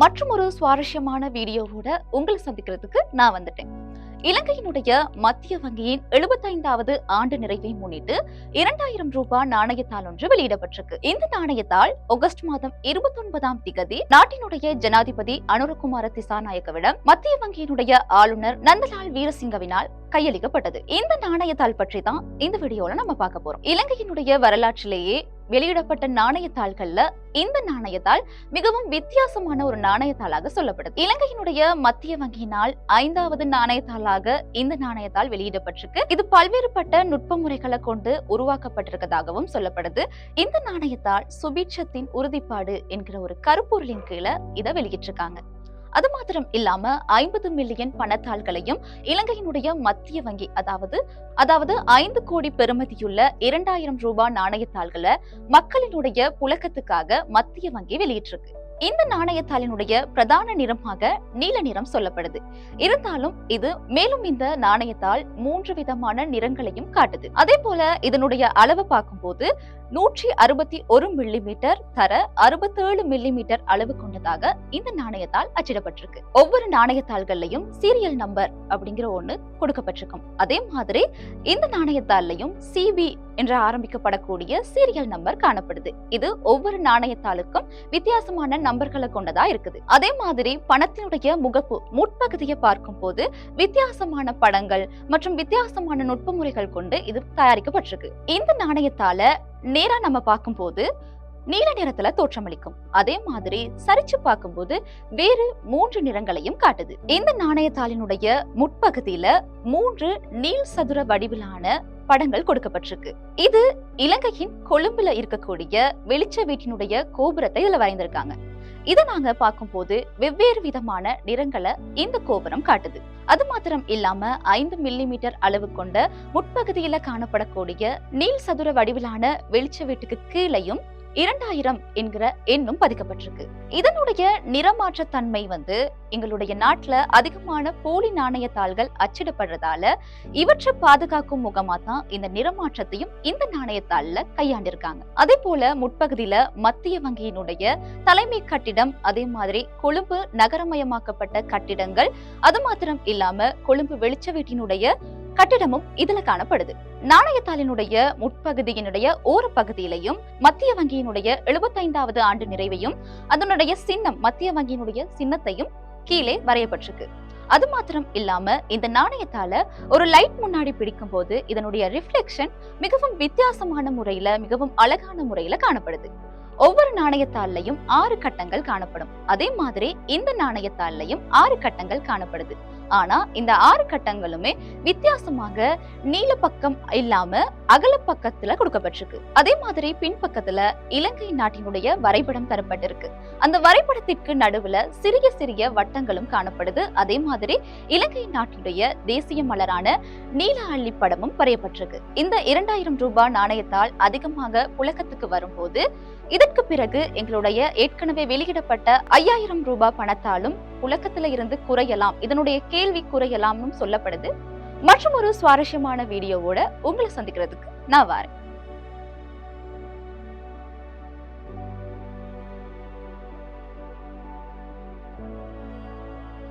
மற்றும் ஒரு சுவாரஸ்யமான வீடியோவோட உங்களை சந்திக்கிறதுக்கு நான் வந்துட்டேன். இலங்கையினுடைய மத்திய வங்கியின் எழுபத்தைந்தாவது ஆண்டு நிறைவை முன்னிட்டு இரண்டாயிரம் ரூபாய் நாணயத்தால் ஒன்று வெளியிடப்பட்டிருக்கு. இந்த நாணயத்தால் ஆகஸ்ட் மாதம் இருபத்தி ஒன்பதாம் திகதி நாட்டினுடைய ஜனாதிபதி அனுரகுமார திசாநாயக்கவிடம் மத்திய வங்கியினுடைய ஆளுநர் நந்தலால் வீரசிங்கவினால் கையளிக்கப்பட்டது. இந்த நாணயத்தாள் பற்றி தான் இந்த வீடியோல நம்ம பார்க்க போறோம். இலங்கையினுடைய வரலாற்றிலேயே வெளியிடப்பட்ட நாணயத்தாள்கள்ல இந்த நாணயத்தாள் மிகவும் வித்தியாசமான ஒரு நாணயத்தாளாக சொல்லப்படுது. இலங்கையினுடைய மத்திய வங்கியினால் ஐந்தாவது நாணயத்தாளாக இந்த நாணயத்தாள் வெளியிடப்பட்டிருக்கு. இது பல்வேறுபட்ட நுட்ப முறைகளை கொண்டு உருவாக்கப்பட்டிருக்கதாகவும் சொல்லப்படுது. இந்த நாணயத்தாள் சுபீட்சத்தின் உறுதிப்பாடு என்கிற ஒரு கருப்பொருளின் கீழே இதை வெளியிட்டிருக்காங்க. அது மாத்திரம் இல்லாம ஐம்பது மில்லியன் பணத்தாள்களையும் இலங்கையினுடைய மத்திய வங்கி அதாவது அதாவது ஐந்து கோடி பெறுமதியுள்ள இரண்டாயிரம் ரூபாய் நாணயத்தாள்களை மக்களினுடைய புழக்கத்துக்காக மத்திய வங்கி வெளியிட்டிருக்கு. இந்த நாணயத்தாளினுடைய பிரதான நிறமாக நீல நிறம் சொல்லப்படுது. இருந்தாலும் இது மேலும் இந்த நாணயத்தால் மூன்று விதமான நிறங்களையும் காட்டுது. அதே போல இதனுடைய அளவு பார்க்கும்போது நூற்றி அறுபத்தி ஒரு மில்லி மீட்டர் தர அறுபத்தேழு மில்லி மீட்டர் அளவு கொண்டதாக இந்த நாணயத்தால் அச்சிடப்பட்டிருக்கு. ஒவ்வொரு நாணயத்தாள்கள்லையும் சீரியல் நம்பர் அப்படிங்கிற ஒண்ணு கொடுக்கப்பட்டிருக்கும். அதே மாதிரி இந்த நாணயத்தாள்லையும் சிபி என்று ஆரம்பிக்கப்படக்கூடிய சீரியல் நம்பர் காணப்படுது. இது ஒவ்வொரு நாணயத்தாளுக்கும் வித்தியாசமான நம்பர்களை கொண்டதா இருக்குது. அதே மாதிரி பணத்தினுடைய முகப்பு முற்பகுதியை பார்க்கும் போது வித்தியாசமான படங்கள் மற்றும் வித்தியாசமான நுட்ப முறைகள் கொண்டு இது தயாரிக்கப்பட்டிருக்கு. இந்த நாணயத்தால நேரா நம்ம பார்க்கும்போது நீல நிறத்துல தோற்றமளிக்கும். அதே மாதிரி சரிச்சு பார்க்கும்போது வேறு மூன்று நிறங்களையும் காட்டுது. இந்த நாணயத்தாளினுடைய முற்பகுதியில மூன்று நீள் சதுர வடிவிலான படங்கள் கொடுக்கப்பட்டிருக்கு. இது இலங்கையின் கொழும்புல இருக்கக்கூடிய வெளிச்ச வீட்டினுடைய கோபுரத்தை இதுல வரைந்திருக்காங்க. இதை நாங்க பார்க்கும்போது வெவ்வேறு விதமான நிறங்களை இந்த கோபுரம் காட்டுது. அது மாத்திரம் இல்லாம ஐந்து மில்லி மீட்டர் அளவு கொண்ட முட்பகுதியில காணப்படக்கூடிய நீள் சதுர வடிவிலான வெளிச்ச வீட்டுக்கு கீழையும் இரண்டாயிரம் என்கிற எண்ணும் பதிக்கப்பட்டிருக்கு. இதனுடைய நிறமாற்ற தன்மை வந்து எங்களுடைய நாட்டுல அதிகமான போலி நாணயத்தாள்கள் அச்சிடப்படுறதால இவற்றை பாதுகாக்கும் முகமா தான் இந்த நிறமாற்றத்தையும் இந்த நாணயத்தாள்ல கையாண்டிருக்காங்க. அதே போல முற்பகுதியில மத்திய வங்கியினுடைய தலைமை கட்டிடம் அதே மாதிரி கொழும்பு நகரமயமாக்கப்பட்ட கட்டிடங்கள் அது மாத்திரம் இல்லாம கொழும்பு வெளிச்ச வீட்டினுடைய கட்டிடமும் இதுல காணப்படுது. நாணயத்தாளினுடைய முற்பகுதியினுடைய ஒரு பகுதியிலையும் மத்திய வங்கியினுடைய எழுபத்தைந்தாவது ஆண்டு நிறைவையும் அதனுடைய சின்னம் மத்திய வங்கியினுடைய சின்னத்தையும் கீழே வரையப்பட்டிருக்கு. அது மாத்திரம் இல்லாம இந்த நாணயத்தால ஒரு லைட் முன்னாடி பிடிக்கும் போது இதனுடைய ரிஃப்ளெக்ஷன் மிகவும் வித்தியாசமான முறையில மிகவும் அழகான முறையில காணப்படுது. ஒவ்வொரு நாணயத்தாலையும் ஆறு கட்டங்கள் காணப்படும். அதே மாதிரி இந்த நாணயத்தாலையும் ஆறு கட்டங்கள் காணப்படுது. ஆனா இந்த ஆறு கட்டங்களுமே வித்தியாசமாக நீல பக்கம் இல்லாம அகல பக்கத்துல கொடுக்கப்பட்டிருக்கு. அதே மாதிரி பின்பக்கத்துல இலங்கை நாட்டினுடைய வரைபடம் தரப்பட்டிருக்கு. அந்த வரைபடத்திற்கு நடுவுல சிறிய சிறிய வட்டங்களும் காணப்படுது. அதே மாதிரி இலங்கை நாட்டினுடைய தேசிய மலரான நீல அள்ளி படமும் வரையப்பட்டிருக்கு. இந்த இரண்டாயிரம் ரூபாய் நாணயத்தால் அதிகமாக புழக்கத்துக்கு வரும்போது இதற்கு பிறகு எங்களுடைய ஏற்கனவே வெளியிடப்பட்ட ஐயாயிரம் ரூபாய் பணத்தாலும் புழக்கத்துல இருந்து குறையலாம் இதனுடைய கேள்வி குறையலாம்னு சொல்லப்படுது. மற்றும் ஒரு சுவாரஸ்யமான வீடியோவோட உங்களை சந்திக்கிறதுக்கு நான் வரேன்.